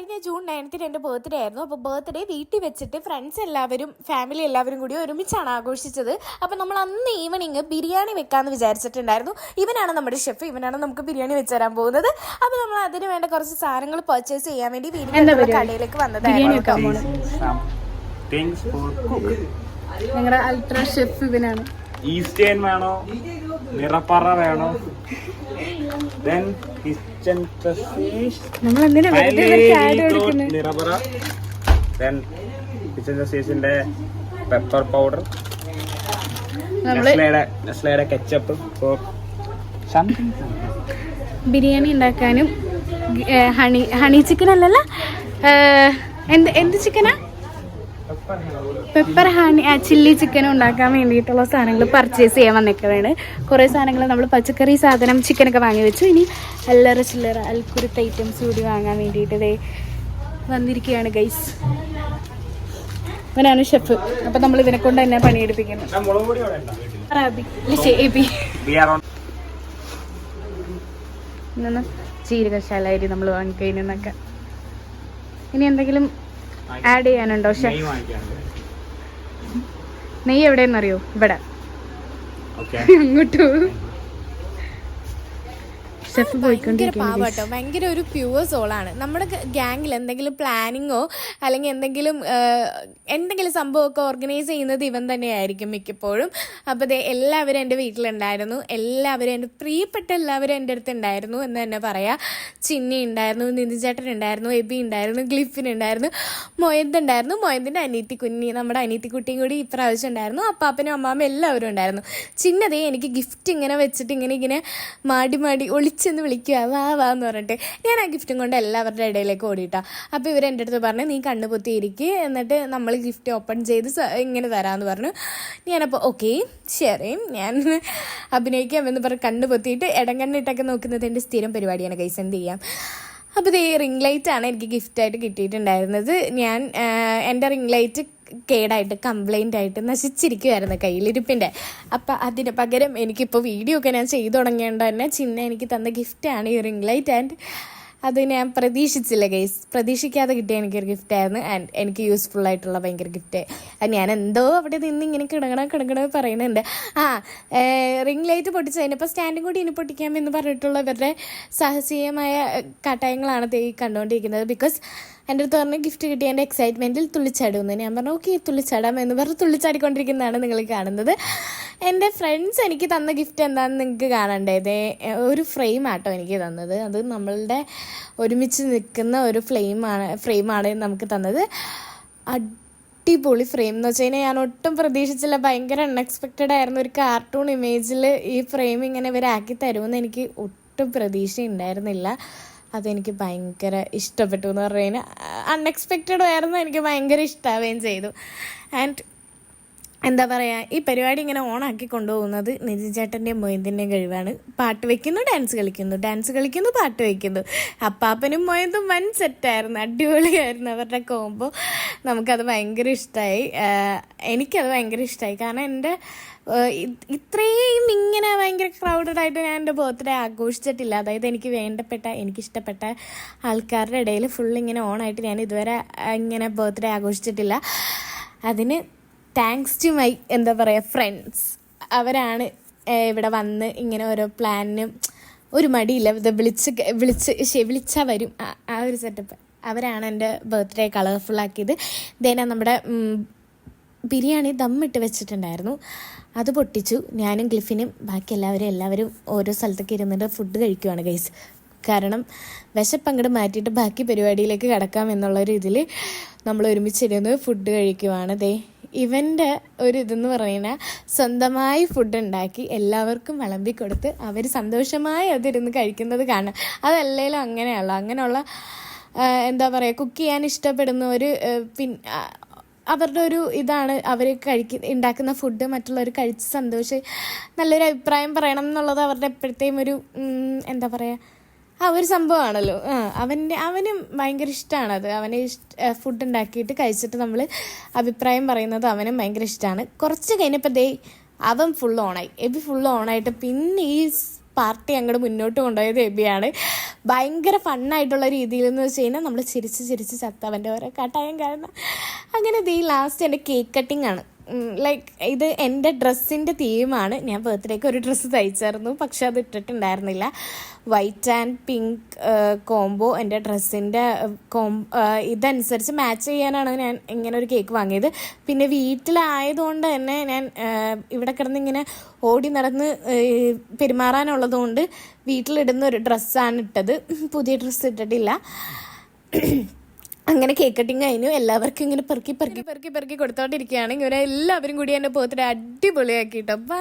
കഴിഞ്ഞ ജൂൺ നയൻത്തിന് എന്റെ ബർത്ത്ഡേ ആയിരുന്നു. അപ്പോൾ ബർത്ത്ഡേ വീട്ടിൽ വെച്ചിട്ട് ഫ്രണ്ട്സ് എല്ലാവരും ഫാമിലി എല്ലാവരും കൂടി ഒരുമിച്ചാണ് ആഘോഷിച്ചത്. അപ്പോൾ നമ്മൾ അന്ന് ഈവനിങ് ബിരിയാണി വെക്കാമെന്ന് വിചാരിച്ചിട്ടുണ്ടായിരുന്നു. ഇവനാണ് നമ്മുടെ ഷെഫ് ഇവനാണ് നമുക്ക് ബിരിയാണി വെച്ച് തരാൻ പോകുന്നത്. അപ്പോൾ നമ്മൾ അതിന് വേണ്ട കുറച്ച് സാധനങ്ങൾ പർച്ചേസ് ചെയ്യാൻ വേണ്ടി വീടിന്റെ കടയിലേക്ക് വന്നതായിരുന്നു നിങ്ങളുടെ. ഞങ്ങളുടെ അൾട്രാ ഷെഫ് ഇവനാണ്. ഈസ്റ്റേൺ വേണോ? നിറപ്പറ വേണോ? Then kitchen Nirapara. Then kitchen സീസിന്റെ pepper powder നെസ്ലയുടെ കെച്ചപ്പ് ബിരിയാണി ഉണ്ടാക്കാനും ഹണി ഹണി ചിക്കൻ അല്ലല്ല? എന്ത് എന്ത് ചിക്കനാ പെപ്പർ ഹണി ചില്ലി ചിക്കനും ഉണ്ടാക്കാൻ വേണ്ടിയിട്ടുള്ള സാധനങ്ങൾ പർച്ചേസ് ചെയ്യാൻ വന്നേക്കാണ് കുറേ സാധനങ്ങൾ നമ്മൾ പച്ചക്കറി സാധനം ചിക്കനൊക്കെ വാങ്ങി വെച്ചു. ഇനി അല്ലറ ചില്ലറ അൽക്കുരുത്ത ഐറ്റംസ് കൂടി വാങ്ങാൻ വേണ്ടിയിട്ട് വന്നിരിക്കുകയാണ് ഗൈസ് ഇവനാണ് ഷെഫ് അപ്പം നമ്മൾ ഇവനെ കൊണ്ട് തന്നെ പണിയെടുപ്പിക്കുന്നത് മുളക് അരി നമ്മൾ വാങ്ങിക്കഴിഞ്ഞൊക്കെ ഇനി എന്തെങ്കിലും ആഡ് ചെയ്യാനുണ്ടോ? പക്ഷെ നെയ്യ് എവിടെയെന്നറിയോ ഇവിടെ. അങ്ങോട്ട്. ഷെഫ് ഭയങ്കര പാവാട്ടോ. ഭയങ്കര ഒരു പ്യുവർ സോളാണ് നമ്മുടെ ഗ്യാങ്ങിൽ എന്തെങ്കിലും പ്ലാനിങ്ങോ അല്ലെങ്കിൽ എന്തെങ്കിലും എന്തെങ്കിലും സംഭവമൊക്കെ ഓർഗനൈസ് ചെയ്യുന്നത് ഇവൻ തന്നെയായിരിക്കും മിക്കപ്പോഴും. അപ്പോൾ ദേ എല്ലാവരും എന്റെ വീട്ടിലുണ്ടായിരുന്നു. എല്ലാവരും എന്റെ പ്രിയപ്പെട്ട എല്ലാവരും എന്റെ അടുത്ത് ഉണ്ടായിരുന്നു എന്ന് തന്നെ പറയാം. ചിന്നി ഉണ്ടായിരുന്നു നിതിചേട്ടൻ ഉണ്ടായിരുന്നു എബി ഉണ്ടായിരുന്നു ഗ്ലിഫിൻ ഉണ്ടായിരുന്നു മൊയന്ത് ഉണ്ടായിരുന്നു മൊയന്തിന്റെ അനീത്തി കുഞ്ഞി നമ്മുടെ അനീത്തി കുട്ടിയും കൂടി ഇപ്രാവശ്യം ഉണ്ടായിരുന്നു അപ്പാപ്പനും അമ്മാമ്മ എല്ലാവരും ഉണ്ടായിരുന്നു. ചിന്നതേ എനിക്ക് ഗിഫ്റ്റ് ഇങ്ങനെ വെച്ചിട്ട് ഇങ്ങനെ ഇങ്ങനെ മാടി മാടി ഒളിച്ചെന്ന് വിളിക്കുക വാ വാ എന്ന് പറഞ്ഞിട്ട് ഞാൻ ആ ഗിഫ്റ്റും കൊണ്ട് എല്ലാവരുടെ ഇടയിലേക്ക് ഓടിയിട്ടാ. അപ്പോൾ ഇവർ എന്റെ അടുത്ത് പറഞ്ഞു നീ കണ്ണു പൊത്തിയിരിക്കുക എന്നിട്ട് നമ്മൾ ഗിഫ്റ്റ് ഓപ്പൺ ചെയ്ത് ഇങ്ങനെ തരാമെന്ന് പറഞ്ഞു. ഞാനപ്പോൾ ഓക്കെ ശരി. ഞാൻ അഭിനയിക്കാം എന്ന് പറഞ്ഞ് കണ്ണു പൊത്തിയിട്ട് ഇടം കണ്ണിട്ടൊക്കെ നോക്കുന്നത് എന്റെ സ്ഥിരം പരിപാടിയാണ്. കൈസ് എന്ത് ചെയ്യാം? അപ്പോൾ ഇത് റിംഗ് ലൈറ്റ് ആണ് എനിക്ക് ഗിഫ്റ്റായിട്ട് കിട്ടിയിട്ടുണ്ടായിരുന്നത്. ഞാൻ എന്റെ റിംഗ് ലൈറ്റ് കേടായിട്ട് കംപ്ലൈന്റ് ആയിട്ട് നശിച്ചിരിക്കുമായിരുന്നു കയ്യിലിരിപ്പിന്റെ അപ്പം അതിന് പകരം എനിക്കിപ്പോൾ വീഡിയോ ഒക്കെ ഞാൻ ചെയ്തു തുടങ്ങേണ്ട തന്നെ ചിന്ന എനിക്ക് തന്ന ഗിഫ്റ്റാണ് ഈ റിംഗ് ലൈറ്റ് ആൻഡ് അത് ഞാൻ പ്രതീക്ഷിച്ചില്ല ഗൈസ് പ്രതീക്ഷിക്കാതെ കിട്ടിയ എനിക്കൊരു ഗിഫ്റ്റായിരുന്നു ആൻഡ് എനിക്ക് യൂസ്ഫുൾ ആയിട്ടുള്ള ഭയങ്കര ഗിഫ്റ്റ് ഞാൻ എന്തോ അവിടെ നിന്ന് ഇങ്ങനെ കിടങ്ങണ കിടങ്ങണ പറയുന്നുണ്ട്. ആ റിംഗ് ലൈറ്റ് പൊട്ടിച്ച് അതിനിപ്പോൾ സ്റ്റാൻഡും കൂടി ഇനി പൊട്ടിക്കാം എന്ന് പറഞ്ഞിട്ടുള്ള ഇവരുടെ സാഹസികമായ കട്ടായങ്ങളാണ് ഈ കണ്ടുകൊണ്ടിരിക്കുന്നത് ബിക്കോസ് എന്റെ അടുത്ത് പറഞ്ഞ് ഗിഫ്റ്റ് കിട്ടിയ എന്റെ എക്സൈറ്റ്മെന്റിൽ തുള്ളിച്ചാടുമെന്ന് ഞാൻ പറഞ്ഞു ഓക്കെ തുള്ളിച്ചാടാം എന്ന് പറഞ്ഞ് തുള്ളിച്ചാടിക്കൊണ്ടിരിക്കുന്നതാണ് നിങ്ങൾ കാണുന്നത്. എന്റെ ഫ്രണ്ട്സ് എനിക്ക് തന്ന ഗിഫ്റ്റ് എന്താണെന്ന് നിങ്ങൾക്ക് കാണണ്ടേ? ഒരു ഫ്രെയിം ആട്ടോ എനിക്ക് തന്നത്. അത് നമ്മളുടെ ഒരുമിച്ച് നിൽക്കുന്ന ഒരു ഫ്ലെയിമാണ് ഫ്രെയിമാണ് നമുക്ക് തന്നത്. അടിപൊളി ഫ്രെയിം എന്ന് വെച്ച് കഴിഞ്ഞാൽ ഞാൻ ഒട്ടും പ്രതീക്ഷിച്ചില്ല. ഭയങ്കര അൺഎക്സ്പെക്റ്റഡ് ആയിരുന്നു. ഒരു കാർട്ടൂൺ ഇമേജിൽ ഈ ഫ്രെയിം ഇങ്ങനെ ഇവരാക്കി തരുമെന്ന് എനിക്ക് ഒട്ടും പ്രതീക്ഷ ഉണ്ടായിരുന്നില്ല അതെനിക്ക് ഭയങ്കര ഇഷ്ടപ്പെട്ടു എന്ന് പറഞ്ഞു കഴിഞ്ഞാൽ അൺഎക്സ്പെക്റ്റഡ് ആയിരുന്നു. എനിക്ക് ഭയങ്കര ഇഷ്ടാവുകയും ചെയ്തു. ആൻഡ് എന്താ പറയുക ഈ പരിപാടി ഇങ്ങനെ ഓണാക്കി കൊണ്ടുപോകുന്നത് നിതിൻ ചേട്ടന്റെയും മൊയന്തിന്റെയും കഴിവാണ്. പാട്ട് വെക്കുന്നു ഡാൻസ് കളിക്കുന്നു. ഡാൻസ് കളിക്കുന്നു പാട്ട് വെക്കുന്നു. അപ്പാപ്പനും മൊയന്തും വൻ സെറ്റായിരുന്നു അടിപൊളിയായിരുന്നു അവരുടെ കോമ്പോ നമുക്കത് ഭയങ്കര ഇഷ്ടമായി എനിക്കത് ഭയങ്കര ഇഷ്ടമായി കാരണം എന്റെ ഇത്രയും ഇങ്ങനെ ഭയങ്കര ക്രൗഡഡ് ആയിട്ട് ഞാൻ എന്റെ ബർത്ത്ഡേ ആഘോഷിച്ചിട്ടില്ല. അതായത് എനിക്ക് വേണ്ടപ്പെട്ട എനിക്കിഷ്ടപ്പെട്ട ആൾക്കാരുടെ ഇടയിൽ ഫുൾ ഇങ്ങനെ ഓണായിട്ട് ഞാൻ ഇതുവരെ ഇങ്ങനെ ബർത്ത്ഡേ ആഘോഷിച്ചിട്ടില്ല. അതിന് താങ്ക്സ് ടു മൈ എന്താ പറയുക ഫ്രണ്ട്സ് അവരാണ് ഇവിടെ വന്ന് ഇങ്ങനെ ഓരോ പ്ലാനിനും ഒരു മടിയില്ല. ഇത് വിളിച്ച് വിളിച്ച് വിളിച്ചാൽ വരും. ആ- ഒരു സെറ്റപ്പ് അവരാണ് എന്റെ ബർത്ത്ഡേ കളർഫുള്ളാക്കിയത് ദേനാ നമ്മുടെ ബിരിയാണി ദമ്മിട്ട് വെച്ചിട്ടുണ്ടായിരുന്നു. അത് പൊട്ടിച്ചു. ഞാനും ഗ്ലിഫിനും ബാക്കി എല്ലാവരും എല്ലാവരും ഓരോ സ്ഥലത്തേക്ക് ഇരുന്നിട്ട് ഫുഡ് കഴിക്കുവാണ് ഗൈസ് കാരണം വിശപ്പങ്ങോട്ട് മാറ്റിയിട്ട് ബാക്കി പരിപാടിയിലേക്ക് കിടക്കാം എന്നുള്ളൊരു ഇതിൽ നമ്മൾ ഒരുമിച്ചിരുന്ന് ഫുഡ് കഴിക്കുവാണ് ദേ. ഇവന്റെ ഒരു ഇതെന്ന് പറഞ്ഞാൽ സ്വന്തമായി ഫുഡ് ഉണ്ടാക്കി എല്ലാവർക്കും വിളമ്പി കൊടുത്ത് അവർ സന്തോഷമായി അതിരുന്ന് കഴിക്കുന്നത് കാണാം. അതല്ലേലും അങ്ങനെയുള്ള അങ്ങനെയുള്ള എന്താ പറയുക കുക്ക് ചെയ്യാൻ ഇഷ്ടപ്പെടുന്ന ഒരു പിൻ അവരുടെ ഒരു ഇതാണ് അവർ കഴിക്ക ഉണ്ടാക്കുന്ന ഫുഡ് മറ്റുള്ളവർ കഴിച്ച് സന്തോഷം നല്ലൊരു അഭിപ്രായം പറയണം എന്നുള്ളത് അവരുടെ എപ്പോഴത്തെയും ഒരു എന്താ പറയുക ആ ഒരു സംഭവമാണല്ലോ. അവന്റെ അവനും ഭയങ്കര ഇഷ്ടമാണ് അത് അവന് ഇഷ്ട ഫുഡ് ഉണ്ടാക്കിയിട്ട് കഴിച്ചിട്ട് നമ്മൾ അഭിപ്രായം പറയുന്നത് അവനും ഭയങ്കര ഇഷ്ടമാണ് കുറച്ച് കഴിഞ്ഞപ്പോൾ ദേ അവൻ ഫുൾ ഓണായി എബി ഫുൾ ഓണായിട്ട് പിന്നെ ഈ പാർട്ടി അങ്ങോട്ട് മുന്നോട്ട് കൊണ്ടുപോയത് എബിയാണ്. ഭയങ്കര ഫണ്ണായിട്ടുള്ള രീതിയിൽ എന്ന് വെച്ച് കഴിഞ്ഞാൽ നമ്മൾ ചിരിച്ച് ചിരിച്ച് ചത്തവന്റെ ഓരോ കട്ടായം കാരണം. അങ്ങനെ ദേ ലാസ്റ്റ് എന്റെ കേക്ക് കട്ടിംഗ് ആണ്. ലൈക്ക് ഇത് എന്റെ ഡ്രസ്സിന്റെ തീമാണ് ഞാൻ ബർത്ത്ഡേക്ക് ഒരു ഡ്രസ്സ് തയ്ച്ചായിരുന്നു. പക്ഷെ അത് ഇട്ടിട്ടുണ്ടായിരുന്നില്ല. വൈറ്റ് ആൻഡ് പിങ്ക് കോംബോ എന്റെ ഡ്രസ്സിന്റെ കോം ഇതനുസരിച്ച് മാച്ച് ചെയ്യാനാണ് ഞാൻ ഇങ്ങനെ ഒരു കേക്ക് വാങ്ങിയത്. പിന്നെ വീട്ടിലായതുകൊണ്ട് തന്നെ ഞാൻ ഇവിടെ കിടന്ന് ഇങ്ങനെ ഓടി നടന്ന് പെരുമാറാനുള്ളതുകൊണ്ട് പെരുമാറാനുള്ളത് കൊണ്ട് വീട്ടിലിടുന്ന ഒരു ഡ്രസ്സാണ് ഇട്ടത്. പുതിയ ഡ്രസ്സ് ഇട്ടിട്ടില്ല. അങ്ങനെ കേക്ക് കട്ടിങ് കഴിഞ്ഞു എല്ലാവർക്കും ഇങ്ങനെ പെറുക്കി പെറുക്കി പെറുക്കി പെറുക്കി കൊടുത്തോണ്ടിരിക്കുകയാണ്. ഇവരെ എല്ലാവരും കൂടി എന്റെ പോത്തിട്ട് അടിപൊളിയാക്കി കേട്ടോ ബൈ